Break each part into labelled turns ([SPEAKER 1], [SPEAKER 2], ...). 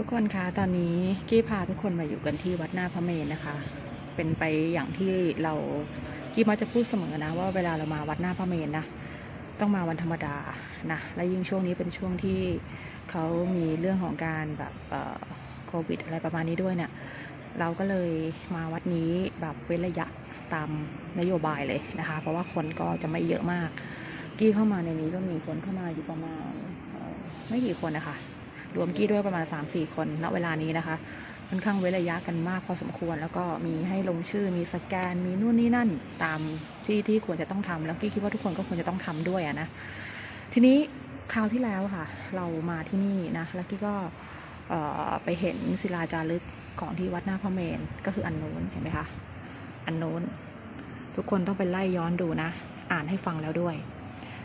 [SPEAKER 1] ทุกคนคะตอนนี้กี้พาทุกคนมาอยู่กันที่วัดหน้าพระเมรุนะคะ เป็นไปอย่างที่เรากี้มักจะพูดเสมอนะว่าเวลาเรามาวัดหน้าพระเมรุนะต้องมาวันธรรมดานะและยิ่งช่วงนี้เป็นช่วงที่เขามีเรื่องของการแบบโควิดอะไรประมาณนี้ด้วยเนี่ยเราก็เลยมาวัดนี้แบบเว้นระยะตามนโยบายเลยนะคะ เพราะว่าคนก็จะไม่เยอะมาก กี้เข้ามาในนี้ก็มีคนเข้ามาอยู่ประมาณไม่กี่คนนะคะ รวมกี้ด้วยประมาณ 3-4 คนณเวลานี้นะคะค่อนข้างเว้นระยะกันมากพอสมควร แล้วก็มีให้ลงชื่อมีสแกนมีนู่นนี่นั่นตามที่ที่ควรจะต้องทำแล้วกี้คิดว่าทุกคนก็ควรจะต้องทำด้วยนะ ทีนี้คราวที่แล้วค่ะ เรามาที่นี่นะแล้วกี้ก็ไปเห็นศิลาจารึกของที่วัดหน้าพระเมรุก็คืออันโน้นเห็นไหมคะอันโน้นทุกคนต้องไปไล่ย้อนดูนะ อ่านให้ฟังแล้วด้วย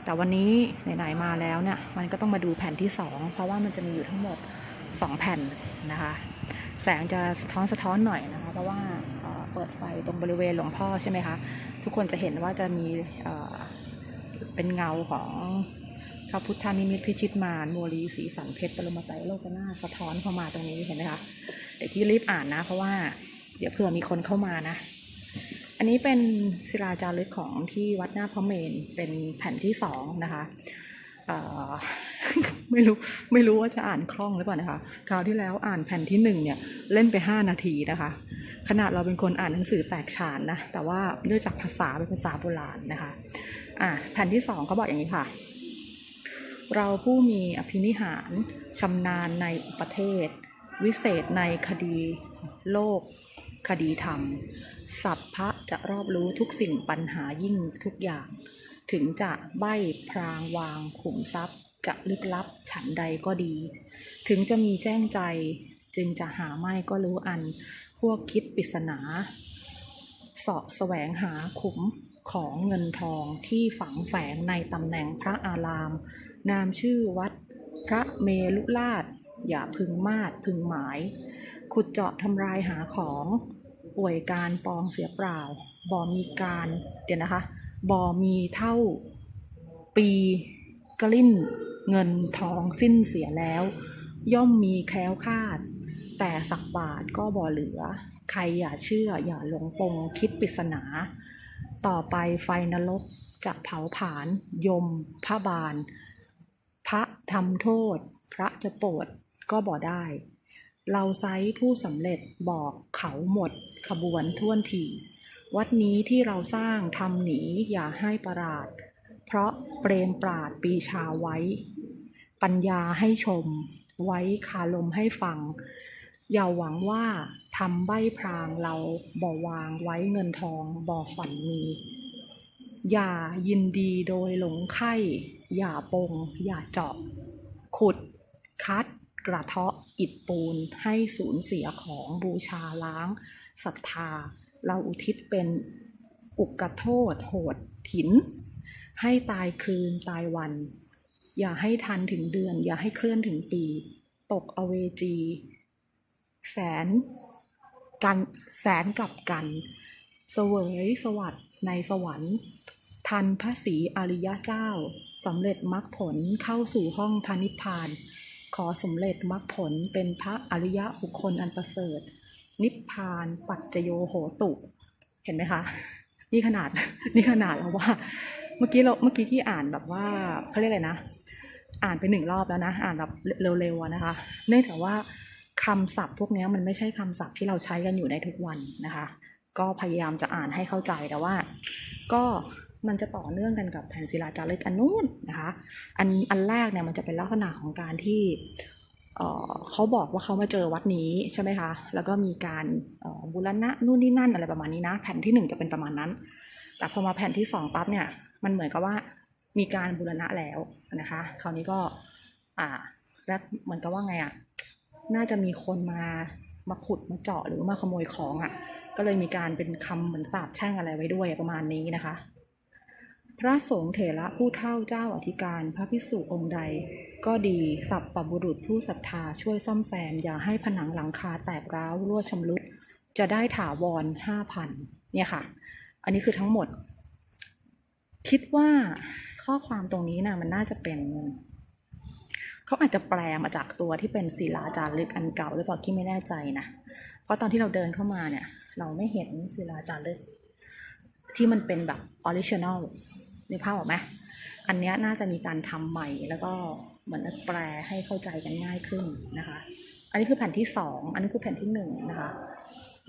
[SPEAKER 1] แต่วันนี้ไหนๆมาแล้วเนี่ยมันก็ต้องมาดูแผ่นที่ 2 เพราะว่ามันจะมีอยู่ทั้งหมด 2 แผ่นนะคะ แสงจะสะท้อนสะท้อนหน่อยนะคะ เพราะว่าเปิดไฟตรงบริเวณหลวงพ่อใช่ไหมคะทุกคนจะเห็นว่าจะมีเเป็นเงาของพระพุทธานิมิตพิชิตมารโมลีสีสันเพชรปรมาไตรโลกนาสะท้อนเข้ามาตรงนี้เห็นไหมคะเดี๋ยวกี้รีบอ่านนะ เพราะว่าเดี๋ยวเผื่อมีคนเข้ามานะ อันนี้เป็นศิลาจารึกของที่วัดหน้าพระเมรุเป็นแผ่นที่สองนะคะไม่รู้ไม่รู้ว่าจะอ่านคล่องหรือเปล่านะคะคราวที่แล้วอ่านแผ่นที่หนึ่งเนี่ยเล่นไปห้านาทีนะคะ ขนาดเราเป็นคนอ่านหนังสือแตกฉานนะแต่ว่าเนื่องจากภาษาเป็นภาษาโบราณนะคะอ่าแผ่นที่สองเขาบอกอย่างนี้ค่ะ เราผู้มีอภินิหารชำนาญในประเทศ วิเศษในคดีโลก คดีธรรม สัพพะจะรอบรู้ทุกสิ่งปัญหายิ่งทุกอย่าง ถึงจะใบ้พรางวางขุมทรัพย์ จะลึกลับฉันใดก็ดี ถึงจะมีแจ้งใจ จึงจะหาไม่ก็รู้อัน พวกคิดปริศนาเสาะแสวงหาขุมของเงินทองที่ฝังแฝงในตำแหน่งพระอาราม นามชื่อวัดพระเมลุลาดอย่าพึงมาดพึงหมาย ขุดเจาะทำลายหาของ ป่วยการปองเสียเปล่าบ่มีการเดี๋ยวนะคะบ่มีเท่าปีกลิ้นเงินทองสิ้นเสียแล้ว ย่อมมีแคล้วคาด แต่สักบาทก็บ่เหลือ ใครอย่าเชื่ออย่าหลงปงคิดปริศนา ต่อไปไฟนรกจะเผาผาญยมพระบาล พระทำโทษ พระจะโปรดก็บ่ได้ เราไซผู้สำเร็จบอกเขาหมดขบวนท่วนที วัดนี้ที่เราสร้างทำหนีอย่าให้ประหลาด เพราะเปรมปราดปีชาไว้ ปัญญาให้ชม ไว้คาลมให้ฟัง อย่าหวังว่าทำใบพรางเราบ่วางไว้เงินทองบ่ขวัญมี อย่ายินดีโดยหลงไข้อย่าปง อย่าเจาะ ขุด คัด กระเทาะอิดปูนให้สูญเสียของบูชาล้างศรัทธา เราอุทิศเป็นอุกโทษ โหดหิน ให้ตายคืนตายวัน อย่าให้ทันถึงเดือน อย่าให้เคลื่อนถึงปี ตกอเวจี แสนกันแสนกลับกันเสวยสวัสดในสวรรค์ทันพระศรีอริยเจ้าสำเร็จมรรคผลเข้าสู่ห้องพานิพพาน ขอสำเร็จมรรคผลเป็นพระอริยะบุคคลอันประเสริฐ นิพพานปัจจโยโหตุ เห็นไหมคะ นี่ขนาดนี่ขนาดแล้วว่า เมื่อกี้เราเมื่อกี้ที่อ่านแบบว่าเขาเรียกอะไรนะ อ่านไปหนึ่งรอบแล้วนะ อ่านแบบเร็วๆนะคะ เนื่องจากว่าคำศัพท์พวกนี้มันไม่ใช่คำศัพท์ที่เราใช้กันอยู่ในทุกวันนะคะ ก็พยายามจะอ่านให้เข้าใจแต่ว่า ก็ มันจะต่อเนื่องกันกับแผ่นศิลาจารึกอันนู้นนะคะอันอันแรกเนี่ยมันจะเป็นลักษณะของการที่เขาบอกว่าเขามาเจอวัดนี้ใช่ไหมคะแล้วก็มีการบูรณะนู่นนี่นั่นอะไรประมาณนี้นะแผ่นที่หนึ่งจะเป็นประมาณนั้น แต่พอมาแผ่นที่สองปั๊บเนี่ยมันเหมือนกับว่ามีการบูรณะแล้วนะคะคราวนี้ก็อ่าแล้วเหมือนกับว่าไงอะน่าจะมีคนมามาขุดมาเจาะหรือมาขโมยของอะก็เลยมีการเป็นคำเหมือนสาบแช่งอะไรไว้ด้วยประมาณนี้นะคะ พระสงฆ์เถระผู้เท่าเจ้าอธิการพระพิสุองค์ใด ก็ดีสับปบุรุษผู้ศรัทธาช่วยซ่อมแซม อย่าให้ผนังหลังคาแตกร้าวรั่วชำรุด จะได้ถาวรห้าพันเนี่ยค่ะ อันนี้คือทั้งหมด คิดว่าข้อความตรงนี้นะมันน่าจะเป็นเขาอาจจะแปลมาจากตัวที่เป็นศิลาจารึกอันเก่าหรือเปล่าที่ไม่แน่ใจนะ เพราะตอนที่เราเดินเข้ามาเนี่ย เราไม่เห็นศิลาจารึก ที่มันเป็นแบบออริจินอลในภาพออกไหมอันนี้น่าจะมีการทำใหม่แล้วก็เหมือนแปลให้เข้าใจกันง่ายขึ้นนะคะ อันนี้คือแผ่นที่สองอันนี้คือแผ่นที่หนึ่งนะคะ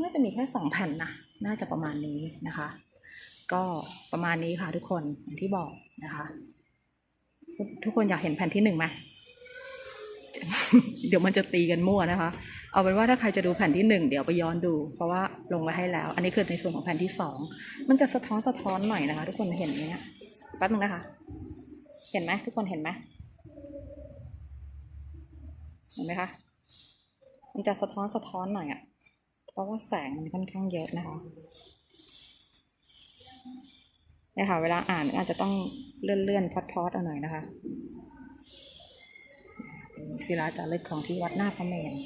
[SPEAKER 1] น่าจะมีแค่สองแผ่นนะ น่าจะประมาณนี้นะคะ ก็ประมาณนี้ค่ะทุกคนอย่างที่บอกนะคะ ทุกทุกคนอยากเห็นแผ่นที่หนึ่งไหม เดี๋ยวมันจะตีกันมั่วนะคะ เอาเป็นว่าถ้าใครจะดูแผ่นที่หนึ่งเดี๋ยวไปย้อนดู เพราะว่าลงไว้ให้แล้ว อันนี้คือในส่วนของแผ่นที่สองมันจะสะท้อนสะท้อนหน่อยนะคะ ทุกคนเห็นไหมเนี่ยแป๊บนึงนะคะ เห็นไหมทุกคนเห็นไหมเห็นไหมคะมันจะสะท้อนสะท้อนหน่อยอะเพราะว่าแสงมันค่อนข้างเยอะนะคะเนี่ยค่ะเวลาอ่านอาจจะต้องเลื่อนเลื่อนพอดพอดเอาหน่อยนะคะ ศิลาจารึกของที่วัดหน้าพระเมรุ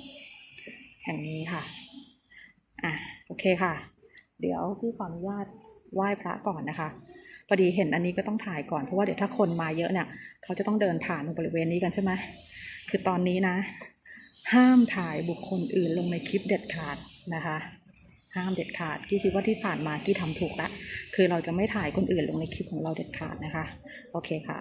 [SPEAKER 1] แห่งนี้ค่ะ อะโอเคค่ะ เดี๋ยวพี่ขออนุญาตไหว้พระก่อนนะคะพอดีเห็นอันนี้ก็ต้องถ่ายก่อนเพราะว่าเดี๋ยวถ้าคนมาเยอะเนี่ย เขาจะต้องเดินผ่านตรงบริเวณนี้กันใช่ไหมคือตอนนี้นะ ห้ามถ่ายบุคคลอื่นลงในคลิปเด็ดขาดนะคะ ห้ามเด็ดขาดกี้คิดว่าที่ผ่านมากี้ทำถูกแล้วคือเราจะไม่ถ่ายคนอื่นลงในคลิปของเราเด็ดขาดนะคะ โอเคค่ะ